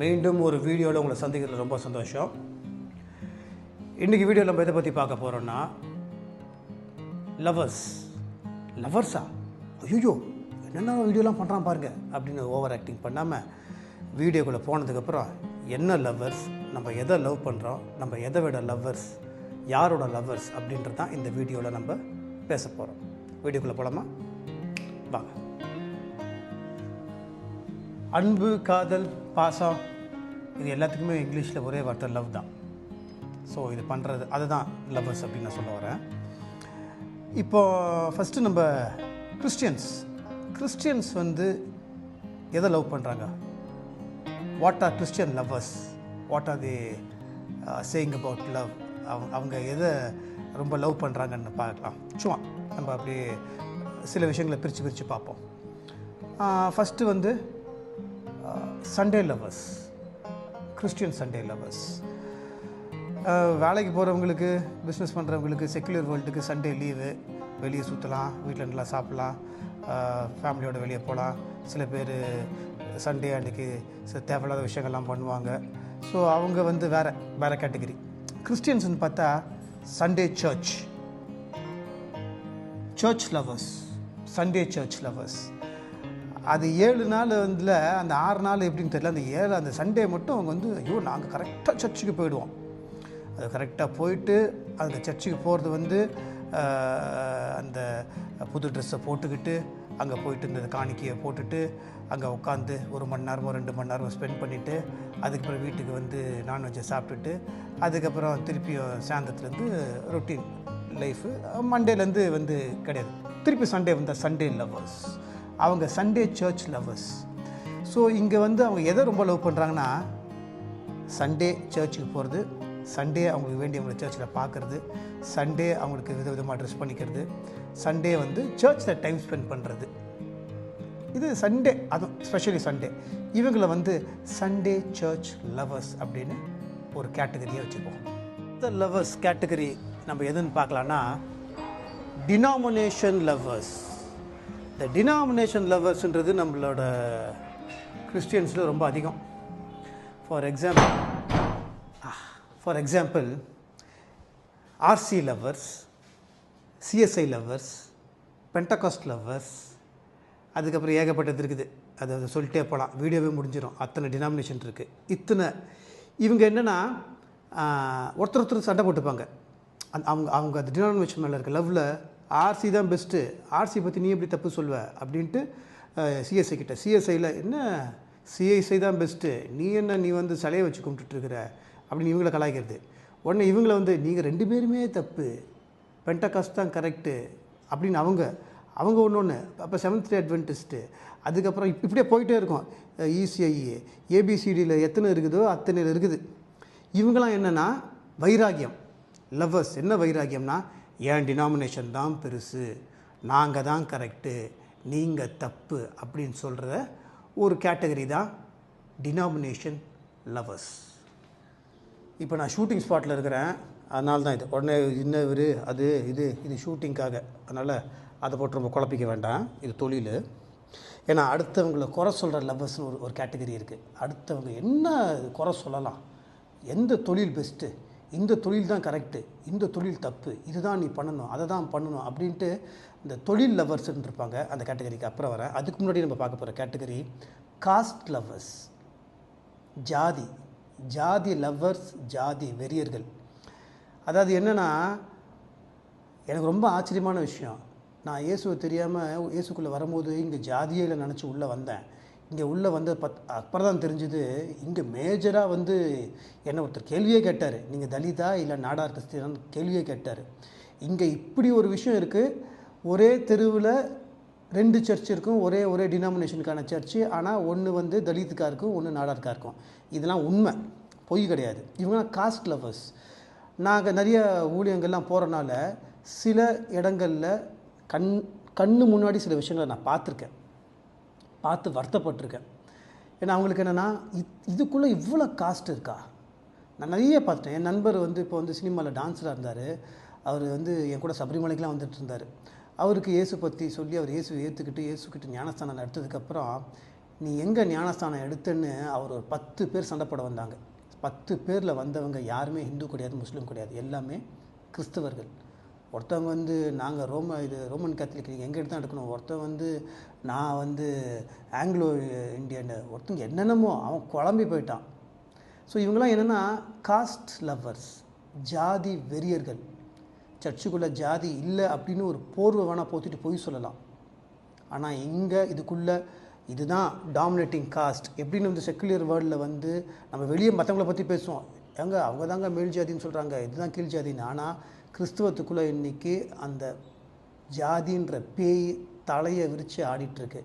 மீண்டும் ஒரு வீடியோவில் உங்களை சந்திக்கிறது ரொம்ப சந்தோஷம். இன்றைக்கி வீடியோவில் நம்ம எதை பற்றி பார்க்க போகிறோன்னா லவர்ஸ் லவர்ஸா ஐயோ என்னென்ன வீடியோலாம் பண்ணுறான் பாருங்க அப்படின்னு ஓவர் ஆக்டிங் பண்ணாமல் வீடியோக்குள்ளே போனதுக்கப்புறம் என்ன லவ்வர்ஸ் நம்ம எதை லவ் பண்ணுறோம் நம்ம எதை விட லவ்வர்ஸ் யாரோட லவ்வர்ஸ் அப்படின்றது தான் இந்த வீடியோவில் நம்ம பேச போகிறோம் வீடியோக்குள்ளே போகலாமா வாங்க. அன்பு காதல் பாசம் இது எல்லாத்துக்குமே இங்கிலீஷில் ஒரே வார்த்தை லவ் தான். ஸோ இது பண்ணுறது அதுதான் லவ்வர்ஸ் அப்படின்னு நான் சொல்ல வரேன். இப்போ ஃபஸ்ட்டு நம்ம கிறிஸ்டியன்ஸ் கிறிஸ்டியன்ஸ் வந்து எதை லவ் பண்ணுறாங்க what are Christian lovers what are the saying about love அவங்க அவங்க எதை ரொம்ப லவ் பண்ணுறாங்கன்னு பார்க்கலாம். சும்மா நம்ம அப்படியே சில விஷயங்களை பிரித்து பிரித்து பார்ப்போம். ஃபஸ்ட்டு வந்து Sunday lovers Christian Sunday lovers வேலைக்கு போகிறவங்களுக்கு பிஸ்னஸ் பண்ணுறவங்களுக்கு செக்குலர் வேர்ல்டுக்கு சண்டே லீவு வெளியே சுற்றலாம் வீட்டில் நல்லா சாப்பிட்லாம் ஃபேமிலியோடு வெளியே போகலாம் சில பேர் சண்டே அன்றைக்கி தேவையில்லாத விஷயங்கள்லாம் பண்ணுவாங்க. ஸோ அவங்க வந்து வேறு வேறு கேட்டகரி கிறிஸ்டியன்ஸ்னு பார்த்தா Sunday church church lovers Sunday church lovers அது ஏழு நாள் வந்துல அந்த ஆறு நாள் எப்படின்னு தெரியல அந்த ஏழு அந்த சண்டே மட்டும் அவங்க வந்து ஐயோ நாங்கள் கரெக்டாக சர்ச்சுக்கு போயிடுவோம். அது கரெக்டாக போயிட்டு அந்த சர்ச்சுக்கு போகிறது வந்து அந்த புது ட்ரெஸ்ஸை போட்டுக்கிட்டு அங்கே போயிட்டு இந்த காணிக்கையை போட்டுட்டு அங்கே உட்காந்து ஒரு மணி நேரமோ ரெண்டு மணி நேரமோ ஸ்பெண்ட் பண்ணிவிட்டு அதுக்கப்புறம் வீட்டுக்கு வந்து நான்வெஜ்ஜை சாப்பிட்டுட்டு அதுக்கப்புறம் திருப்பியும் சாயந்தரத்துலேருந்து ரொட்டீன் லைஃபு மண்டேலேருந்து வந்து கிடையாது. திருப்பி சண்டே வந்த சண்டே லவ்வர்ஸ் அவங்க சண்டே சர்ச் லவ்வர்ஸ் ஸோ இங்கே வந்து அவங்க எதை ரொம்ப லவ் பண்ணுறாங்கன்னா சண்டே சர்ச்சுக்கு போகிறது சண்டே அவங்களுக்கு வேண்டியவங்களை சர்ச்சில் பார்க்குறது சண்டே அவங்களுக்கு வித விதமாக ட்ரெஸ் பண்ணிக்கிறது சண்டே வந்து சர்ச்சில் டைம் ஸ்பெண்ட் பண்ணுறது இது சண்டே அதுவும் ஸ்பெஷலி சண்டே இவங்களை வந்து சண்டே சர்ச் லவர்ஸ் அப்படின்னு ஒரு கேட்டகரியாக வச்சுப்போம் இந்த லவர்ஸ் கேட்டகரி நம்ம எதுன்னு பார்க்கலான்னா டினாமினேஷன் லவ்வர்ஸ் இந்த டினாமினேஷன் லவ்வர்ஸ்ன்றது நம்மளோட கிறிஸ்டியன்ஸில் ரொம்ப அதிகம். For example for example RC lovers CSI lovers pentecost lovers அதுக்கப்புறம் ஏகப்பட்டது இருக்குது. அது அதை சொல்லிட்டே போகலாம் வீடியோவே முடிஞ்சிடும் அத்தனை டினாமினேஷன் இருக்குது இத்தனை இவங்க என்னென்னா ஒருத்தர் ஒருத்தர் சண்டை போட்டுப்பாங்க. அந்த அவங்க அவங்க அந்த டினாமினேஷன் மேலே இருக்க லவ்வில் ஆர்சி தான் பெஸ்ட்டு ஆர்சி பற்றி நீ எப்படி தப்பு சொல்வ? அப்படின்ட்டு சிஎஸ்ஐ கிட்ட. சிஎஸ்ஐயில் என்ன? சிஎஸ்ஐ தான் பெஸ்ட்டு நீ என்ன நீ வந்து சிலையை வச்சு கும்பிட்டுட்ருக்குற அப்படின்னு இவங்களை கலாய்க்கிறது. உடனே இவங்கள வந்து நீங்கள் ரெண்டு பேருமே தப்பு. பென்டகாஸ்ட் தான் கரெக்டு அப்படின்னு அவங்க அவங்க ஒன்று ஒன்று அப்போ செவன்த் டே அட்வென்டிஸ்ட்டு அதுக்கப்புறம் இப்படியே போயிட்டே இருக்கும். இசிஐ ஏபிசிடியில் எத்தனை இருக்குதோ அத்தனை இருக்குது. இவங்களாம் என்னென்னா வைராகியம். லவ்வர்ஸ் என்ன வைராகியம்னா என் டினாமினேஷன் தான் பெருசு. நாங்கள் தான் கரெக்டு நீங்கள் தப்பு அப்படின்னு சொல்கிற ஒரு கேட்டகரி தான் டினாமினேஷன் லவ்வர்ஸ் இப்போ நான் ஷூட்டிங் ஸ்பாட்டில் இருக்கிறேன். அதனால தான் இது. உடனே இன்னும் இவர் அது இது இது ஷூட்டிங்க்காக அதனால் அதை போட்டு ரொம்ப குழப்பிக்க வேண்டாம். இது தொழில். ஏன்னா அடுத்தவங்களை குறை சொல்கிற லவ்வர்ஸ்னு ஒரு ஒரு கேட்டகரி இருக்குது அடுத்தவங்க என்ன குறை சொல்லலாம்? எந்த தொழில் பெஸ்ட்டு இந்த தொழில் தான் கரெக்டு இந்த தொழில் தப்பு. இதுதான் நீ பண்ணணும் அதை தான் பண்ணணும் அப்படின்ட்டு இந்த தொழில் லவ்வர்ஸ்ன்னு இருப்பாங்க அந்த கேட்டகரிக்கு அப்புறம் வரேன் அதுக்கு முன்னாடி நம்ம பார்க்க போகிற கேட்டகரி காஸ்ட் லவ்வர்ஸ் ஜாதி. ஜாதி லவ்வர்ஸ் ஜாதி வெறியர்கள். அதாவது என்னென்னா எனக்கு ரொம்ப ஆச்சரியமான விஷயம். நான் இயேசுவை தெரியாமல் இயேசுக்குள்ளே வரும்போது இங்கே ஜாதியில் நினச்சி உள்ளே வந்தேன். இங்கே உள்ளே வந்து பத் அப்புறம் தான் தெரிஞ்சுது இங்கே மேஜராக வந்து என்ன ஒருத்தர் கேள்வியே கேட்டார். நீங்கள் தலிதா இல்லை நாடார் கிறிஸ்டியனான்னு கேள்வியே கேட்டார். இங்கே இப்படி ஒரு விஷயம் இருக்குது ஒரே தெருவில் ரெண்டு சர்ச் இருக்கும். ஒரே ஒரே டினாமினேஷனுக்கான சர்ச்சு ஆனால் ஒன்று வந்து தலித்துக்காக இருக்கும் ஒன்று நாடாருக்கா இருக்கும் இதெல்லாம் உண்மை. பொய் கிடையாது. இவங்களாம் காஸ்ட் லவர்ஸ் நாங்கள் நிறைய ஊழியங்கள்லாம் போகிறனால சில இடங்களில் கண் கண்ணு முன்னாடி சில விஷயங்களை நான் பார்த்துருக்கேன். பார்த்து வருத்தப்பட்டிருக்கேன். ஏன்னா அவங்களுக்கு என்னென்னா இதுக்குள்ளே இவ்வளோ காஸ்ட் இருக்கா? நான் நிறைய பார்த்தேன் என் நண்பர் வந்து இப்போ வந்து சினிமாவில் டான்ஸராக இருந்தார். அவர் வந்து என் கூட சபரிமலைக்கெலாம் வந்துட்டு இருந்தார். அவருக்கு இயேசு பற்றி சொல்லி அவர் இயேசு ஏற்றுக்கிட்டு இயேசுக்கிட்ட ஞானஸ்தானம் எடுத்ததுக்கப்புறம் நீ எங்கே ஞானஸ்தானம் எடுத்தேன்னு அவர் ஒரு பத்து பேர் சண்டைப்பட வந்தாங்க. பத்து பேரில் வந்தவங்க யாருமே ஹிந்து கிடையாது முஸ்லீம் கிடையாது எல்லாமே கிறிஸ்தவர்கள். ஒருத்தவங்க வந்து நாங்கள் ரோம இது ரோமன் கேத்தலிக் நீங்கள் எங்கே எடுத்து எடுக்கணும்? ஒருத்தன் வந்து நான் வந்து ஆங்கிலோ இந்தியன் ஒருத்தங்க என்னென்னமோ அவன் குழம்பி போயிட்டான். ஸோ இவங்களாம் என்னென்னா காஸ்ட் லவ்வர்ஸ் ஜாதி வெறியர்கள். சர்ச்சுக்குள்ளே ஜாதி இல்லை அப்படின்னு ஒரு போர்வை வேணால் போத்திட்டு போய் சொல்லலாம். ஆனால் இங்கே இதுக்குள்ளே இதுதான் டாமினேட்டிங் காஸ்ட் எப்படின்னு வந்து செக்குலர் வேர்ல்டில் வந்து நம்ம வெளியே மற்றவங்கள பற்றி பேசுவோம். ஏங்க அவங்க தாங்க மேல் ஜாதின்னு சொல்கிறாங்க இதுதான் கீழ் ஜாதின்னு. ஆனால் கிறிஸ்துவத்துக்குள்ளே இன்றைக்கி அந்த ஜாதின்ற பேய் தலையை விரித்து ஆடிட்டுருக்கு.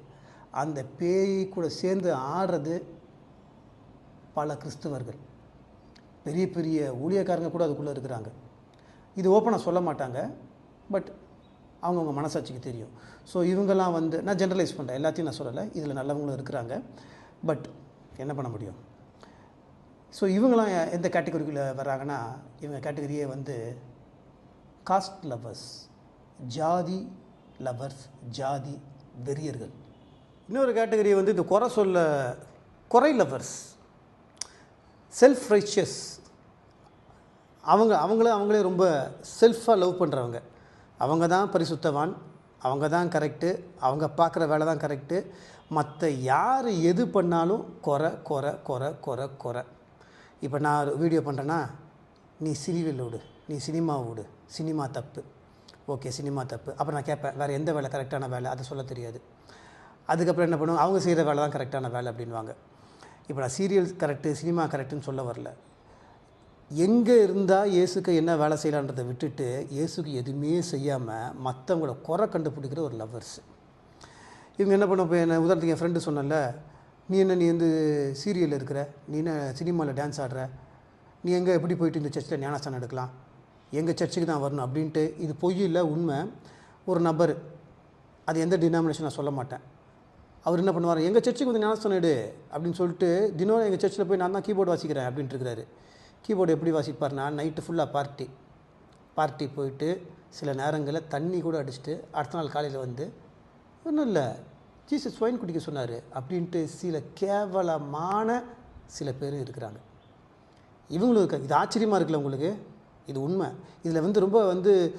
அந்த பேய் கூட சேர்ந்து ஆடுறது பல கிறிஸ்துவர்கள். பெரிய பெரிய ஊழியக்காரங்க கூட அதுக்குள்ளே இருக்கிறாங்க. இது ஓப்பனாக சொல்ல மாட்டாங்க. பட் அவங்கவுங்க மனசாட்சிக்கு தெரியும். ஸோ இவங்கெல்லாம் வந்து நான் ஜென்ரலைஸ் பண்ணுறேன் எல்லாத்தையும் நான் சொல்லலை. இதில் நல்லவங்களும் இருக்கிறாங்க. பட் என்ன பண்ண முடியும்? ஸோ இவங்களாம் எந்த கேட்டகரிக்குள்ளே வர்றாங்கன்னா இவங்க கேட்டகரியே வந்து காஸ்ட் லவ்வர்ஸ் ஜாதி லவ்வர்ஸ் ஜாதி வெறியர்கள். இன்னொரு கேட்டகரி வந்து இந்த குறை சொல்ல குறை லவ்வர்ஸ் செல்ஃப் ரைச்சியஸ் அவங்க அவங்கள அவங்களே ரொம்ப செல்ஃபாக லவ் பண்ணுறவங்க அவங்க தான் பரிசுத்தவான் அவங்க தான் கரெக்டு அவங்க பார்க்குற வேலை தான் கரெக்டு மற்ற யார் எது பண்ணாலும் குறை குறை குறை குறை குறை. இப்போ நான் ஒரு வீடியோ பண்ணுறேன்னா நீ சினிவில் விடு நீ சினிமா விடு சினிமா தப்பு. ஓகே சினிமா தப்பு. அப்புறம் நான் கேட்பேன் வேறு எந்த வேலை? கரெக்டான வேலை? அதை சொல்ல தெரியாது. அதுக்கப்புறம் என்ன பண்ணுவோம் அவங்க செய்கிற வேலை தான் கரெக்டான வேலை அப்படின்வாங்க இப்போ நான் சீரியல் கரெக்டு சினிமா கரெக்டுன்னு சொல்ல வரல. எங்கே இருந்தால் இயேசுக்கு என்ன வேலை செய்யலான்றதை விட்டுட்டு இயேசுக்கு எதுவுமே செய்யாமல் மற்றவங்களோட குறை கண்டுபிடிக்கிற ஒரு லவ்வர்ஸ் இவங்க என்ன பண்ண போய் என்ன உதாரணத்துக்கு என் ஃப்ரெண்டு சொன்னல நீ என்ன நீ வந்து சீரியலில் இருக்கிற? நீ என்ன சினிமாவில் டான்ஸ் ஆடுற? நீ எங்கே எப்படி போயிட்டு இந்த சர்ச்சில் ஞானஸ்தானம் எடுக்கலாம்? எங்கள் சர்ச்சுக்கு தான் வரணும் அப்படின்ட்டு இது பொய் இல்லை உண்மை. ஒரு நபர் அது எந்த டினாமினேஷன் நான் சொல்ல மாட்டேன். அவர் என்ன பண்ணுவார் எங்கள் சர்ச்சுக்கு வந்து ஞானஸ்தானம் எடு அப்படின்னு சொல்லிட்டு தினம் எங்கள் சர்ச்சில் போய் நான் தான் கீபோர்டு வாசிக்கிறேன் அப்படின்ட்டு இருக்கிறாரு கீபோர்டு எப்படி வாசிப்பார்னா நைட்டு ஃபுல்லாக பார்ட்டி பார்ட்டி போயிட்டு சில நேரங்களில் தண்ணி கூட அடிச்சுட்டு அடுத்த நாள் காலையில் வந்து ஒன்றும் இல்லை ஜீசஸ் ஒயின் குடிக்க சொன்னார் அப்படின்ட்டு சில கேவலமான சில பேர் இருக்கிறாங்க. இவங்களும் இருக்க இது ஆச்சரியமாக இருக்குல்ல உங்களுக்கு? இது உண்மை. இதில் வந்து ரொம்ப வந்து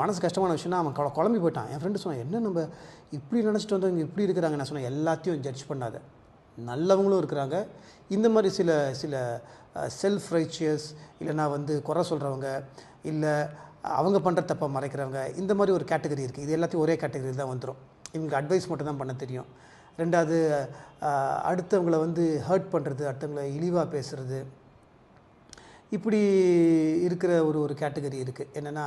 மனசு கஷ்டமான விஷயம்னா அவன் குழ- குழம்பி போயிட்டான். என் ஃப்ரெண்டு சொன்னான் என்ன நம்ம இப்படி நினச்சிட்டு வந்தவங்க இப்படி இருக்கிறாங்க. நான் சொன்னேன் எல்லாத்தையும் ஜட்ஜ் பண்ணாத. நல்லவங்களும் இருக்கிறாங்க. இந்த மாதிரி சில சில செல்ஃப் ரைச்சியஸ் இல்லைனா வந்து குறை சொல்கிறவங்க இல்லை அவங்க பண்ணுற தப்பை மறைக்கிறவங்க இந்த மாதிரி ஒரு கேட்டகரி இருக்குது இது எல்லாத்தையும் ஒரே கேட்டகரி தான் வந்துடும் இவங்களுக்கு அட்வைஸ் மட்டும் தான் பண்ண தெரியும். ரெண்டாவது அடுத்தவங்களை வந்து ஹர்ட் பண்ணுறது அடுத்தவங்களை இழிவாக பேசுகிறது இப்படி இருக்கிற ஒரு ஒரு கேட்டகரி இருக்குது என்னென்னா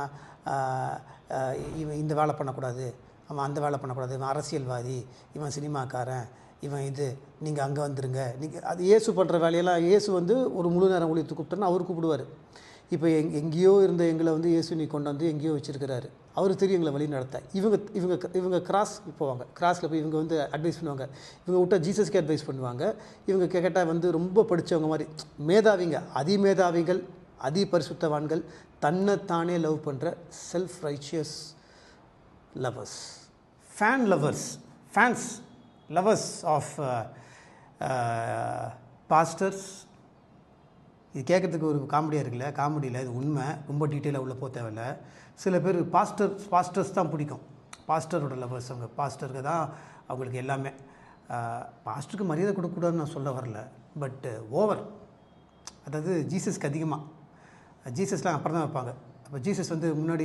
இவன் இந்த வேலை பண்ணக்கூடாது. அவன் அந்த வேலை பண்ணக்கூடாது. இவன் அரசியல்வாதி இவன் சினிமாக்காரன் இவன் இது நீங்கள் அங்கே வந்துருங்க. நீங்கள் அது இயேசு பண்ணுற வேலையெல்லாம் இயேசு வந்து ஒரு முழு நேரம் ஊழியத்துக்கு கூப்பிட்டோன்னா அவர் கூப்பிடுவார். இப்போ எங் எங்கேயோ இருந்த எங்களை வந்து இயேசு நீ கொண்டு வந்து எங்கேயோ வச்சிருக்கிறாரு. அவர் தெரியும் எங்களை வழி நடத்த இவங்க இவங்க இவங்க கிராஸ் போவாங்க. கிராஸில் போய் இவங்க வந்து அட்வைஸ் பண்ணுவாங்க. இவங்க விட்டால் ஜீசஸ்க்கு அட்வைஸ் பண்ணுவாங்க. இவங்க கேட்டால் வந்து ரொம்ப படித்தவங்க மாதிரி மேதாவிங்க அதிமேதாவிகள் அதி பரிசுத்தவான்கள் தன்னைத்தானே லவ் பண்ணுற self righteous lovers fan lovers fans lovers of pastors இது கேட்குறதுக்கு ஒரு காமெடியாக இருக்குல்ல? காமெடியில் இது உண்மை. ரொம்ப டீட்டெயிலாக உள்ள போக தேவையில்ல. சில பேர் பாஸ்டர் பாஸ்டர்ஸ் தான் பிடிக்கும். பாஸ்டரோட லவர்ஸ் அவங்க. பாஸ்டருக்கு தான் அவங்களுக்கு எல்லாமே. பாஸ்டருக்கு மரியாதை கொடுக்கக்கூடாதுன்னு நான் சொல்ல வரல. பட்டு ஓவர் அதாவது ஜீசஸ்க்கு அதிகமாக ஜீசஸ்லாம் அப்புறம் தான் வைப்பாங்க. அப்போ ஜீசஸ் வந்து முன்னாடி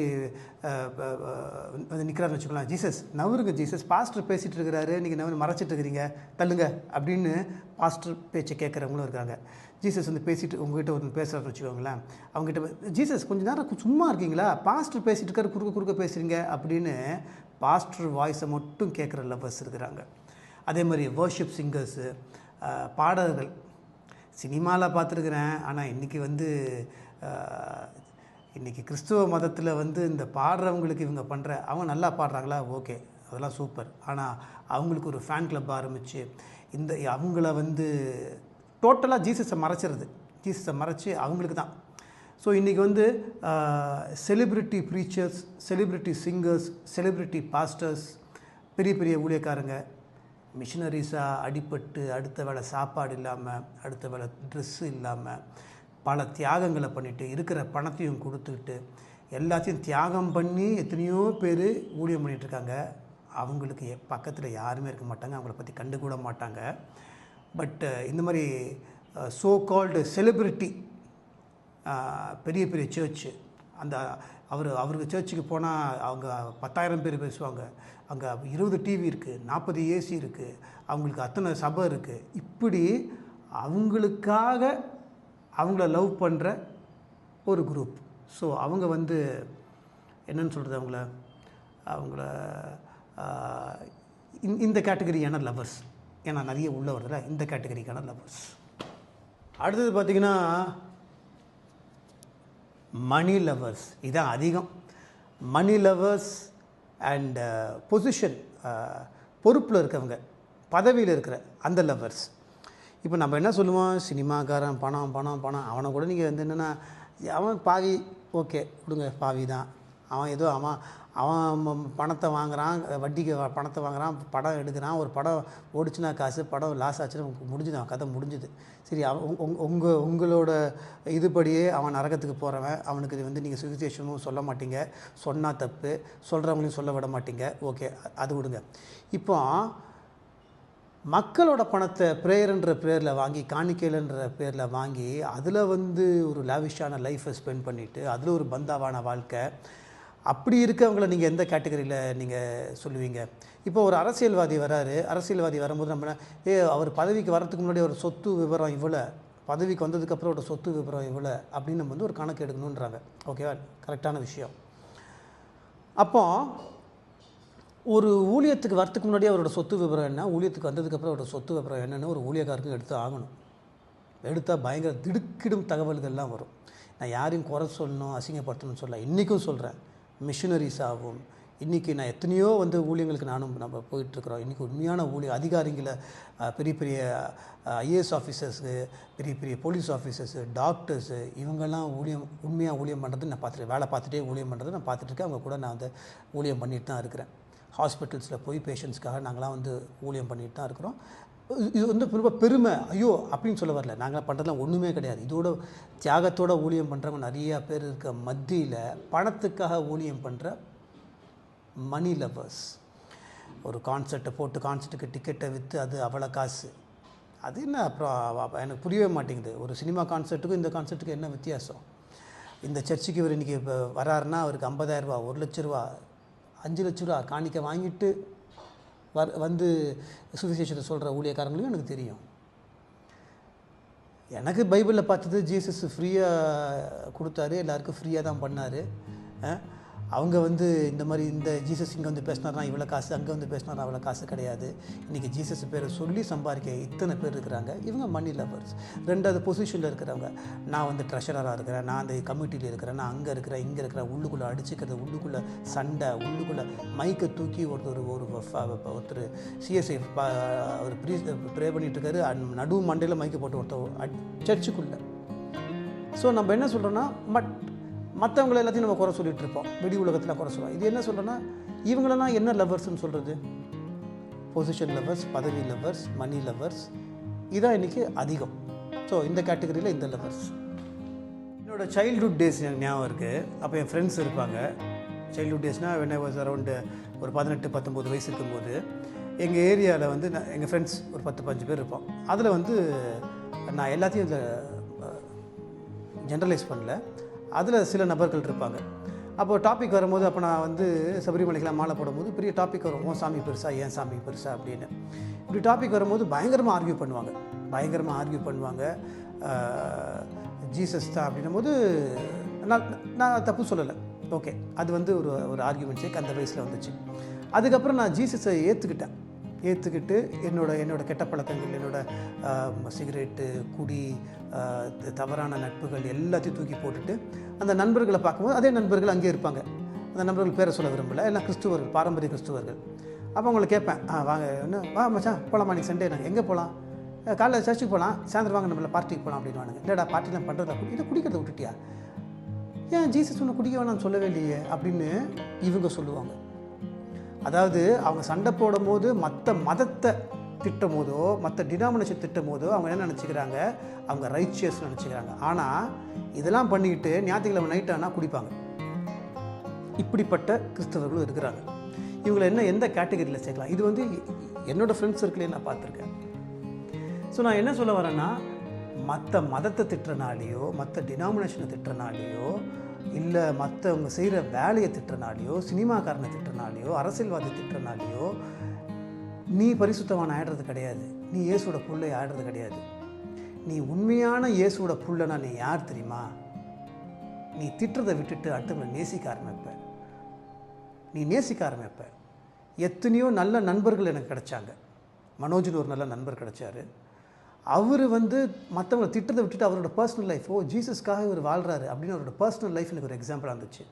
வந்து நிற்கிறாருன்னு வச்சுக்கலாம் ஜீசஸ் நவருங்க ஜீசஸ் பாஸ்டர் பேசிகிட்டு இருக்கிறாரு. நீங்கள் நவர் மறைச்சிட்டு இருக்கிறீங்க. தள்ளுங்க அப்படின்னு பாஸ்டர் பேச்சை கேட்குறவங்களும் இருக்காங்க. ஜீசஸ் வந்து பேசிட்டு உங்ககிட்ட ஒரு பேசுகிறாருன்னு வச்சுக்கோங்களேன். அவங்ககிட்ட ஜீசஸ் கொஞ்சம் நேரம் சும்மா இருக்கீங்களா? பாஸ்டர் பேசிட்டு இருக்காரு குறுக்க குறுக்க பேசுகிறீங்க அப்படின்னு பாஸ்டர் வாய்ஸை மட்டும் கேட்குற லவ்வர்ஸ் இருக்கிறாங்க. அதே மாதிரி வர்ஷிப் சிங்கர்ஸு பாடகர்கள். சினிமாவில் பார்த்துருக்குறேன். ஆனால் இன்றைக்கி வந்து இன்றைக்கி கிறிஸ்துவ மதத்தில் வந்து இந்த பாடுறவங்களுக்கு இவங்க பண்ணுற அவங்க நல்லா பாடுறாங்களா? ஓகே. அதெல்லாம் சூப்பர். ஆனால் அவங்களுக்கு ஒரு ஃபேன் கிளப் ஆரம்பித்து இந்த அவங்கள வந்து டோட்டலாக ஜீசஸை மறைச்சிருது. ஜீசஸை மறைச்சி அவங்களுக்கு தான். ஸோ இன்றைக்கி வந்து celebrity preachers celebrity singers celebrity pastors பெரிய பெரிய ஊழியக்காரங்க மிஷினரிஸாக அடிபட்டு அடுத்த வேளை சாப்பாடு இல்லாமல் அடுத்த வேளை ட்ரெஸ்ஸு இல்லாமல் பல தியாகங்களை பண்ணிட்டு இருக்கிற பணத்தையும் கொடுத்துக்கிட்டு எல்லாத்தையும் தியாகம் பண்ணி எத்தனையோ பேர் ஊழியம் பண்ணிகிட்ருக்காங்க அவங்களுக்கு பக்கத்தில் யாருமே இருக்க மாட்டாங்க. அவங்கள பற்றி கண்டு கூட மாட்டாங்க. பட் இந்த மாதிரி சோ கால்டு செலிப்ரிட்டி பெரிய பெரிய சர்ச்சு அந்த அவர் அவருக்கு சர்ச்சுக்கு போனால் அவங்க பத்தாயிரம் பேர் பேசுவாங்க. அங்கே இருபது டிவி இருக்குது நாற்பது ஏசி இருக்குது அவங்களுக்கு அத்தனை சபை இருக்குது இப்படி அவங்களுக்காக அவங்கள லவ் பண்ணுற ஒரு குரூப் ஸோ அவங்க வந்து என்னன்னு சொல்கிறது அவங்கள? அவங்கள இந்த- கேட்டகரியான லவ்வர்ஸ் ஏன்னா நிறைய உள்ள வருதுல இந்த கேட்டகரிக்கான லவ்வர்ஸ் அடுத்தது பார்த்திங்கன்னா மணி லவ்வர்ஸ் இதான் அதிகம். மணி லவர்ஸ் அண்ட் பொசிஷன் பொறுப்பில் இருக்கவங்க பதவியில் இருக்கிற அந்த லவ்வர்ஸ் இப்போ நம்ம என்ன சொல்லுவோம்? சினிமாக்காரன் பணம் பணம் பணம். அவனை கூட நீங்கள் வந்து என்னென்னா அவன் பாவி ஓகே கொடுங்க பாவி தான். அவன் ஏதோ அவன் அவன் பணத்தை வாங்குறான் வட்டிக்கு பணத்தை வாங்குறான் படம் எடுக்கிறான் ஒரு படம் ஓடிச்சுன்னா காசு படம் லாஸ் ஆச்சுன்னா முடிஞ்சுது அவன் கதை முடிஞ்சுது. சரி அவன் உங்கள் உங்களோட இதுபடியே அவன் நரகத்துக்கு போகிறவன் அவனுக்கு இது வந்து நீங்கள் சுவிசேஷமும் சொல்ல மாட்டீங்க. சொன்னால் தப்பு சொல்கிறவங்களையும் சொல்ல விட மாட்டீங்க. ஓகே அது விடுங்க இப்போ மக்களோட பணத்தை ப்ரேயர்ன்ற பேரில் வாங்கி காணிக்கையிலன்ற பேரில் வாங்கி அதில் வந்து ஒரு லாவிஷான லைஃப்பை ஸ்பெண்ட் பண்ணிவிட்டு அதில் ஒரு பந்தாவான வாழ்க்கை. அப்படி இருக்கவங்களை நீங்கள் எந்த கேட்டகரியில் நீங்கள் சொல்லுவீங்க? இப்போ ஒரு அரசியல்வாதி வராரு. அரசியல்வாதி வரும்போது நம்ம ஏ அவர் பதவிக்கு வரத்துக்கு முன்னாடி ஒரு சொத்து விவரம் இவ்வளோ பதவிக்கு வந்ததுக்கப்புறம் ஒரு சொத்து விவரம் இவ்வளோ அப்படின்னு நம்ம வந்து ஒரு கணக்கு எடுக்கணுன்றாங்க. ஓகேவா கரெக்டான விஷயம். அப்போ ஒரு ஊழியத்துக்கு வரத்துக்கு முன்னாடி அவரோட சொத்து விவரம் என்ன? ஊழியத்துக்கு வந்ததுக்கப்புறம் அவரோட சொத்து விவரம் என்னன்னு ஒரு ஊழியக்காரருக்கும் எடுத்து ஆகணும். எடுத்தால் பயங்கர திடுக்கிடும் தகவல்கள்லாம் வரும். நான் யாரையும் குறை சொல்லணும் அசிங்கப்படுத்தணும்னு சொல்ல இன்றைக்கும் சொல்கிறேன் மிஷினரிஸ் ஆகும். இன்றைக்கி நான் எத்தனையோ வந்து ஊழியங்களுக்கு நானும் நம்ம போயிட்டுருக்குறோம். இன்றைக்கி உண்மையான ஊழிய அதிகாரிகளை பெரிய பெரிய ஐஏஎஸ் ஆஃபீஸர்ஸு பெரிய பெரிய போலீஸ் ஆஃபீஸர்ஸு டாக்டர்ஸு இவங்கெல்லாம் ஊழியம் உண்மையாக ஊழியம் பண்ணுறது நான் பார்த்துட்டு வேலை பார்த்துட்டே ஊழியம் பண்ணுறது நான் பார்த்துட்டு இருக்கேன். அவங்க கூட நான் வந்து ஊழியம் பண்ணிட்டு தான் இருக்கிறேன். ஹாஸ்பிட்டல்ஸில் போய் பேஷண்ட்ஸ்க்காக நாங்களாம் வந்து ஊழியம் பண்ணிட்டு தான் இருக்கிறோம். இது- இது வந்து ரொம்ப பெருமை. ஐயோ அப்படின்னு சொல்ல வரல. நாங்கள் பண்ணுறதுலாம் ஒன்றுமே கிடையாது. இதோட தியாகத்தோட ஊழியம் பண்ணுறவங்க நிறையா பேர் இருக்க மத்தியில் பணத்துக்காக ஊழியம் பண்ணுற மணி லவர்ஸ் ஒரு கான்சர்ட்டை போட்டு கான்சர்ட்டுக்கு டிக்கெட்டை விற்று அது அவ்வளோ காசு. அது என்ன அப்புறம் எனக்கு புரியவே மாட்டேங்குது. ஒரு சினிமா கான்சர்ட்டுக்கும் இந்த கான்சர்ட்டுக்கும் என்ன வித்தியாசம்? இந்த சர்ச்சுக்கு இவர் இன்றைக்கி இப்போ வராருன்னா அவருக்கு ஐம்பதாயிரரூபா ஒரு லட்ச ரூபா அஞ்சு லட்ச ரூபா காணிக்க வாங்கிட்டு வர் வந்து சுவிசேஷத்தை சொல்கிற ஊழியக்காரங்களையும் எனக்கு தெரியும். எனக்கு பைபிளில் பார்த்தது ஜீசஸ் ஃப்ரீயாக கொடுத்தாரு எல்லாருக்கும் ஃப்ரீயாக தான் பண்ணார். அவங்க வந்து இந்த மாதிரி இந்த ஜீசஸ் இங்கே வந்து பேசினார்னா இவ்வளோ காசு அங்கே வந்து பேசினார்னா அவ்வளோ காசு கிடையாது. இன்றைக்கி ஜீசஸ் பேரை சொல்லி சம்பாதிக்க இத்தனை பேர் இருக்கிறாங்க. இவங்க மணி லவர்ஸ் ரெண்டாவது பொசிஷனில் இருக்கிறவங்க நான் வந்து ட்ரெஷராக இருக்கிறேன் நான் அந்த கமிட்டியில் இருக்கிறேன் நான் அங்கே இருக்கிறேன் இங்கே இருக்கிறேன் உள்ளுக்குள்ளே அடிச்சுக்கிறது உள்ளுக்குள்ளே சண்டை உள்ளுக்குள்ளே மைக்கை தூக்கி ஒருத்தர் ஒரு ஒருத்தர் சிஎஸ்ஐ அவர் ப்ரீ ப்ரே பண்ணிகிட்ருக்காரு இருக்காரு. அண்ட் நடு மண்டையில் மைக்கை போட்டு ஒருத்தர் சர்ச்சுக்குள்ளே ஸோ நம்ம என்ன சொல்கிறோன்னா பட் மற்றவங்கள எல்லாத்தையும் நம்ம குறை சொல்லிட்டு இருப்போம். வெடி உலகத்தில் குறை சொல்லுவோம். இது என்ன சொல்கிறோன்னா இவங்களெல்லாம் என்ன லவ்வர்ஸ்னு சொல்கிறது பொசிஷன் லவ்வர்ஸ் பதவி லவ்வர்ஸ் மணி லவ்வர்ஸ் இதான் இன்றைக்கி அதிகம். ஸோ இந்த கேட்டகரியில் இந்த லவ்வர்ஸ் என்னோடய சைல்ட்ஹுட் டேஸ் எனக்கு ஞாபகம் இருக்குது அப்போ என் ஃப்ரெண்ட்ஸ் இருப்பாங்க. சைல்ட்ஹுட் டேஸ்னால் வென் ஐ வாஸ் அரௌண்டு ஒரு பதினெட்டு பத்தொம்போது வயசு இருக்கும்போது எங்கள் ஏரியாவில் வந்து நான் எங்கள் ஃப்ரெண்ட்ஸ் ஒரு பத்து பஞ்சு பேர் இருப்போம். அதில் வந்து நான் எல்லாத்தையும் ஜென்ரலைஸ் பண்ணல. அதில் சில நபர்கள் இருப்பாங்க. அப்போ டாபிக் வரும்போது அப்போ நான் வந்து சபரிமலைக்கெலாம் மாலை போடும்போது பெரிய டாபிக் வரும். ஓ சாமி பெருசா? ஏன் சாமி பெருசா? அப்படின்னு. இப்படி டாபிக் வரும்போது பயங்கரமாக ஆர்கியூ பண்ணுவாங்க. பயங்கரமாக ஆர்கியூ பண்ணுவாங்க. ஜீசஸ் தான் அப்படின்னும் போது நான் நான் தப்பு சொல்லலை. ஓகே அது வந்து ஒரு ஒரு ஆர்கியூமெண்ட் சேக் அந்த வயசில் வந்துச்சு. அதுக்கப்புறம் நான் ஜீசஸை ஏற்றுக்கிட்டேன் ஏற்றுக்கிட்டு என்னோட என்னோட கெட்ட பழக்கங்கள் என்னோட சிகரெட்டு குடி தவறான நட்புகள் எல்லாத்தையும் தூக்கி போட்டுட்டு அந்த நண்பர்களை பார்க்கும்போது அதே நண்பர்கள் அங்கேயே இருப்பாங்க. அந்த நண்பர்கள் பேரை சொல்ல விரும்பல. எல்லாம் கிறிஸ்துவர்கள் பாரம்பரிய கிறிஸ்துவர்கள். அப்போ அவங்களை கேட்பேன் ஆ வாங்க என்ன? வா மச்சான் போகலாமா நீ சண்டே நாங்கள் எங்கே போகலாம் காலைல சர்ச்சுக்கு போகலாம் சாயந்தரம் வாங்க நம்மள பார்ட்டிக்கு போகலாம் அப்படின்னு இல்லைடா பார்ட்டிலாம் பண்ணுறதா இதை குடிக்கிறத விட்டுட்டியா? ஏன் ஜீசஸ் ஒன்று குடிக்க வேணாம்னு சொல்லவே இல்லையே அப்படின்னு இவங்க சொல்லுவாங்க. அதாவது அவங்க சண்டை போடும் போது மற்ற மதத்தை திட்டும் போதோ மற்ற டினாமினேஷன் திட்டும் போதோ அவங்க என்ன நினச்சிக்கிறாங்க? அவங்க ரைச்சியஸ் நினச்சிக்கிறாங்க. ஆனால் இதெல்லாம் பண்ணிக்கிட்டு ஞாயிற்றுக்கிழமை நைட் ஆனால் குடிப்பாங்க. இப்படிப்பட்ட கிறிஸ்தவர்களும் இருக்கிறாங்க. இவங்களை என்ன எந்த கேட்டகரியில் சேர்க்கலாம்? இது வந்து என்னோடய ஃப்ரெண்ட்ஸ் சர்க்கிளே நான் பார்த்துருக்கேன். ஸோ நான் என்ன சொல்ல வரேன்னா மற்ற மதத்தை திட்டுறனாலேயோ மற்ற டினாமினேஷனை திட்டுறனாலேயோ இல்லை மற்றவங்க செய்கிற வேலையை திட்டுறனாலேயோ சினிமாக்காரனை திட்டுறனாலேயோ அரசியல்வாதி திட்டுறனாலேயோ நீ பரிசுத்தவான் ஆயிடுறது கிடையாது. நீ இயேசுவோட புள்ளை ஆயிடுறது கிடையாது. நீ உண்மையான இயேசுவோட புள்ளனா நீ யார் தெரியுமா? நீ திட்டுறதை விட்டுட்டு அடுத்தவங்களை நேசிக்க ஆரம்பிப்ப. நீ நேசிக்க ஆரம்பிப்ப. எத்தனையோ நல்ல நண்பர்கள் எனக்கு கிடைச்சாங்க. மனோஜின் ஒரு நல்ல நண்பர் கிடைச்சாரு. அவர் வந்து மற்றவங்களை திட்டத்தை விட்டுட்டு அவரோட பர்சனல் லைஃப் ஓ ஜீசஸ்க்காக இவர் வாழ்கிறாரு அப்படின்னு அவரோட பர்சனல் லைஃப் எனக்கு ஒரு எக்ஸாம்பிளாக இருந்துச்சு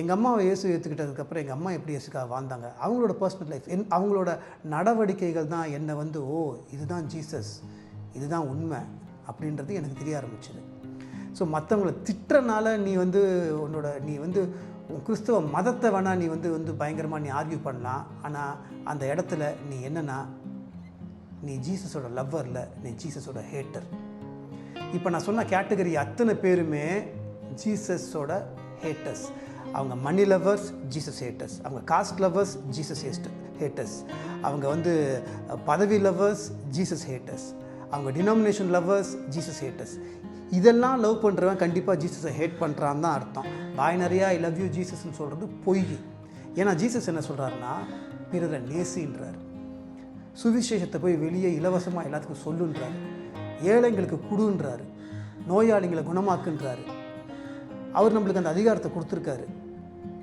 எங்கள் அம்மாவை இயேசு ஏற்றுக்கிட்டதுக்கப்புறம் எங்கள் அம்மா எப்படி இயேசுக்காக வாழ்ந்தாங்க? அவங்களோட பர்சனல் லைஃப் என் அவங்களோட நடவடிக்கைகள் தான் என்னை வந்து ஓ இதுதான் ஜீசஸ் இதுதான் உண்மை அப்படின்றது எனக்கு தெரிய ஆரம்பிச்சது. ஸோ மற்றவங்களை திட்டுறனால நீ வந்து உன்னோட நீ வந்து உன் கிறிஸ்தவ மதத்தை வேணால் நீ வந்து வந்து பயங்கரமாக நீ ஆர்கியூ பண்ணலாம். ஆனால் அந்த இடத்துல நீ என்னென்னா நீ ஜீசஸோட லவ்வரில் நீ ஜீசஸோட ஹேட்டர். இப்போ நான் சொன்ன கேட்டகரி அத்தனை பேருமே ஜீசஸோட ஹேட்டர்ஸ். அவங்க மணி லவர்ஸ் ஜீசஸ் ஹேட்டர்ஸ். அவங்க காஸ்ட் லவ்வர்ஸ் ஜீசஸ் ஹேட்டர்ஸ். அவங்க வந்து பதவி லவ்வர்ஸ் ஜீசஸ் ஹேட்டர்ஸ். அவங்க டினாமினேஷன் லவ்வர்ஸ் ஜீசஸ் ஹேட்டர்ஸ். இதெல்லாம் லவ் பண்ணுறவன் கண்டிப்பாக ஜீசஸை ஹேட் பண்ணுறான்னு தான் அர்த்தம். வாய் நிறையா ஐ லவ் யூ ஜீசஸ்ன்னு சொல்கிறது பொய். ஏன்னா ஜீசஸ் என்ன சொல்கிறாருன்னா பிறரை நேசின்றார். சுவிசேஷத்தை போய் வெளியே இலவசமாக எல்லாத்துக்கும் சொல்லுன்றாரு. ஏழைங்களுக்கு குடுன்றாரு. நோயாளிங்களை குணமாக்குன்றாரு. அவர் நம்மளுக்கு அந்த அதிகாரத்தை கொடுத்துருக்காரு.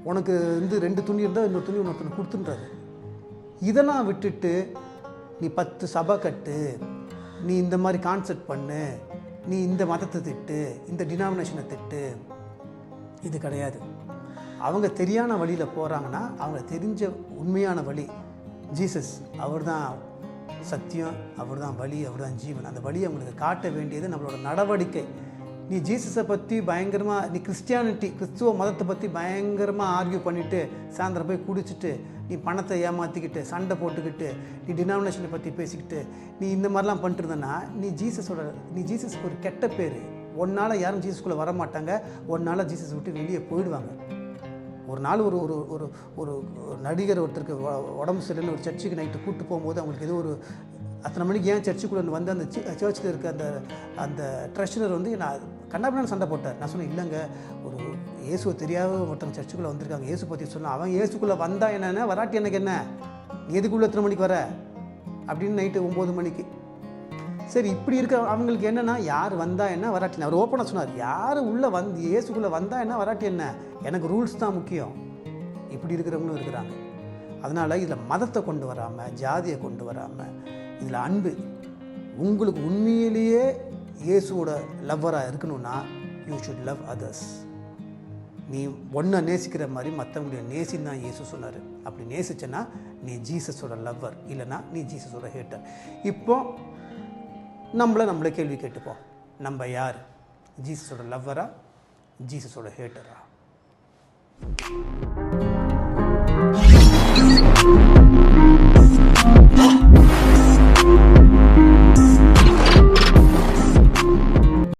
உனக்கு வந்து ரெண்டு துணி இருந்தால் இன்னொரு துணி இன்னொருத்தனை கொடுத்துன்றாரு. இதெல்லாம் விட்டுட்டு நீ பத்து சபை கட்டு நீ இந்த மாதிரி கான்செப்ட் பண்ணு நீ இந்த மதத்தை திட்டு இந்த டினாமினேஷனை திட்டு. இது கிடையாது. அவங்க தெரியான வழியில் போகிறாங்கன்னா அவங்க தெரிஞ்ச உண்மையான வழி ஜீசஸ் அவர் தான் சத்தியம் அவர் தான் வழி அவர் தான் ஜீவன். அந்த வழியை அவங்களுக்கு காட்ட வேண்டியது நம்மளோட நடவடிக்கை. நீ ஜீசஸை பற்றி பயங்கரமாக நீ கிறிஸ்டியானிட்டி கிறிஸ்துவ மதத்தை பற்றி பயங்கரமாக ஆர்கியூ பண்ணிவிட்டு சாயந்தரம் போய் குடிச்சிட்டு நீ பணத்தை ஏமாற்றிக்கிட்டு சண்டை போட்டுக்கிட்டு நீ டினாமினேஷனை பற்றி பேசிக்கிட்டு நீ இந்த மாதிரிலாம் பண்ணிட்டு இருந்தனா நீ ஜீசஸோட நீ ஜீசஸ்க்கு ஒரு கெட்ட பேர். ஒன்னால் யாரும் ஜீசஸ்குள்ளே வர மாட்டாங்க ஒன்னால் ஜீசஸ் விட்டு வெளியே போயிடுவாங்க. ஒரு நாள் ஒரு ஒரு ஒரு ஒரு நடிகர் ஒருத்தருக்கு உடம்பு சரியில்லைன்னு ஒரு சர்ச்சுக்கு நைட்டு கூப்பிட்டு போகும்போது அவங்களுக்கு ஏதோ ஒரு அத்தனை மணிக்கு ஏன் சர்ச்சுக்குள்ளே வந்து அந்த சர்ச்சில் இருக்க அந்த அந்த ட்ரெஷரர் வந்து நான் கண்ணாபின்னு சண்டை போட்டார். நான் சொன்னேன் இல்லைங்க ஒரு இயேசுவை தெரியாத ஒருத்தன் சர்ச்சுக்குள்ளே வந்திருக்காங்க. இயேசு பற்றி சொன்னால் அவன் இயேசுக்குள்ளே வந்தா என்னென்ன? வராட்டி எனக்கு என்ன? எதுக்குள்ளே எத்தனை மணிக்கு வர? அப்படின்னு நைட்டு ஒம்பது மணிக்கு. சரி இப்படி இருக்க அவங்களுக்கு என்னென்னா யார் வந்தா என்ன வராட்டி? அவர் ஓப்பனாக சொன்னார் யார் உள்ளே வந்து இயேசுக்குள்ளே வந்தா என்ன வராட்டி என்ன? எனக்கு ரூல்ஸ் தான் முக்கியம். இப்படி இருக்கிறவங்களும் இருக்கிறாங்க. அதனால் இதில் மதத்தை கொண்டு வராமல் ஜாதியை கொண்டு வராமல் இதில் அன்பு. உங்களுக்கு உண்மையிலேயே இயேசுவோட லவ்வராக இருக்கணும்னா யூ ஷுட் லவ் அதர்ஸ் நீ ஒன்றை நேசிக்கிற மாதிரி மற்றவங்களுடைய நேசின்னு தான் இயேசு சொன்னார். அப்படி நேசிச்சேன்னா நீ ஜீசஸோட லவ்வர் இல்லைன்னா நீ ஜீசஸோட ஹேட்டர் இப்போ நம்மளை நம்மளே கேள்வி கேட்டுப்போம். நம்ம யார்? ஜீசஸோட லவ்வரா ஜீசஸோட ஹேட்டரா